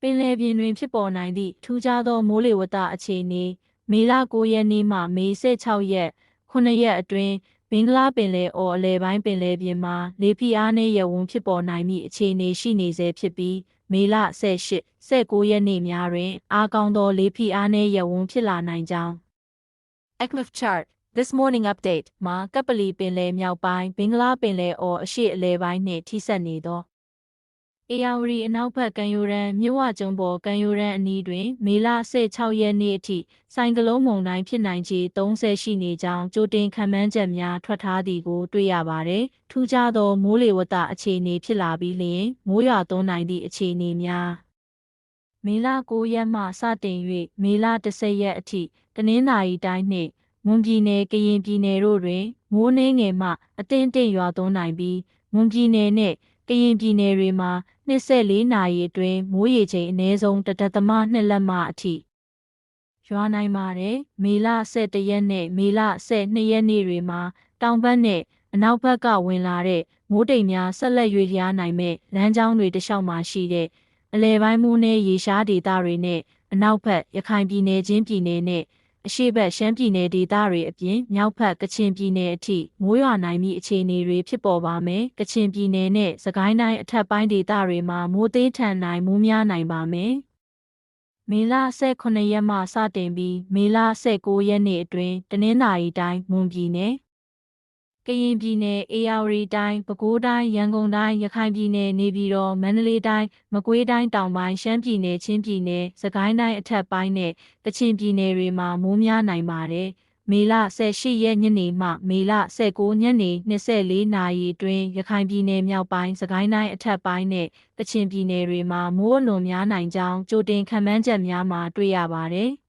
ပင်လယ်ပြင်တွင်ဖြစ်ပေါ်နိုင်သည့်ထူးခြားသောမိုးလေဝသအခြေအနေမေလ9ရက်နေ့မှမေ16ရက်9ရက်အတွင်းဘင်္ဂလားပင်လယ်အော်အလယ်ပိုင်းပင်လယ်ပြင်မှာလေဖိအားနည်းရဝန်းဖြစ်ပေါ်နိုင်မည့်အခြေအနေရှိနေဆဲဖြစ်ပြီးမေလ18 19ရက်နေ့များတွင်အားကောင်းသောလေဖိအားနည်းရဝန်းဖြစ်လာနိုင်ကြောင်း ECMF chart This morning update မှာကပလီပင်လယ်မြောက်ပိုင်းဘင်္ဂလားပင်လယ်အော်အရှေ့အလယ်ပိုင်းနှင့်ထိစပ်နေသော အေယာဝတီအနောက်ဘက်ကမ်းရိုးတန်းမြဝကျုံပေါ်ကမ်းရိုးတန်းအနီးတွင် မေလ16ရက်နေ့အထိဆိုင်ကလုန်းမုန်တိုင်းဖြစ်နိုင်ခြေ30ရှိနေကြောင်းကြိုတင်ခန့်မှန်းချက်များထွက်ထားသည်ကိုတွေ့ရပါတယ်။ထူးခြားသောမိုးလေဝသအခြေအနေဖြစ်လာပြီးလျှင်မိုးရွာသွန်းနိုင်သည့်အခြေအနေများမေလ9ရက်မှစတင်၍မေလ10ရက်အထိတနင်္သာရီတိုင်းနှင့်မွန်ပြည်နယ်ကရင်ပြည်နယ်တို့တွင်မိုးနှင်းငယ်မှအသင့်အတင့်ရွာသွန်းနိုင်ပြီးမွန်ပြည်နယ်နှင့် ကရင်ပြည်နယ်တွေမှာ24နာရီအတွင်းမိုးရေချိန်အနည်းဆုံးတစ်ဒသမ2လက်မအထိရွာနိုင်ပါတယ်မေလ17ရက်နဲ့မေလ12ရက်နေ့တွေမှာတောင်ဘက်နဲ့အနောက်ဘက်ကဝင်လာတဲ့မိုးတိမ်များဆက်လက်ရွေ့လျားနိုင်မဲ့လမ်းကြောင်းတွေတစ်လျှောက်မှာရှိတဲ့အလဲပိုင်းမိုးနဲ့ရေရှားဒေသတွေနဲ့အနောက်ဘက်ရခိုင်ပြည်နယ်ချင်းပြည်နယ်နဲ့ အရှေ့ဘက်ရှမ်းပြည်နယ်ဒေသတွေအပြင်မြောက်ဘက်ကချင်ပြည်နယ်အထိမိုးရွာနိုင်မှုအခြေအနေတွေဖြစ်ပေါ်ပါမယ်။ကချင်ပြည်နယ်နဲ့စကိုင်းတိုင်းအထက်ပိုင်းဒေသတွေမှာမိုးသေးထန်နိုင်မိုးများနိုင်ပါမယ်။မေလ18ရက်မှစတင်ပြီးမေလ19ရက်နေ့အတွင်းတနင်္သာရီတိုင်းမွန်ပြည်နယ် ကရင်ပြည်နယ်အေရဝတီတိုင်းပဲခူးတိုင်းရန်ကုန်တိုင်းရခိုင်ပြည်နယ်နေပြည်တော်မန္တလေးတိုင်းမကွေးတိုင်းတောင်ပိုင်းရှမ်းပြည်နယ်ချင်းပြည်နယ်စကိုင်းတိုင်းအထက်ပိုင်းနဲ့ကချင်ပြည်နယ်တွေမှာမိုးများနိုင်ပါတယ်။မေလ18ရက်ညနေမှမေလ19ညနေ24နာရီအတွင်းရခိုင်ပြည်နယ်မြောက်ပိုင်းစကိုင်းတိုင်းအထက်ပိုင်းနဲ့ကချင်ပြည်နယ်တွေမှာမိုးအလွန်များနိုင်ကြောင်းကြိုတင်ခန့်မှန်းချက်များမှာတွေ့ရပါတယ်။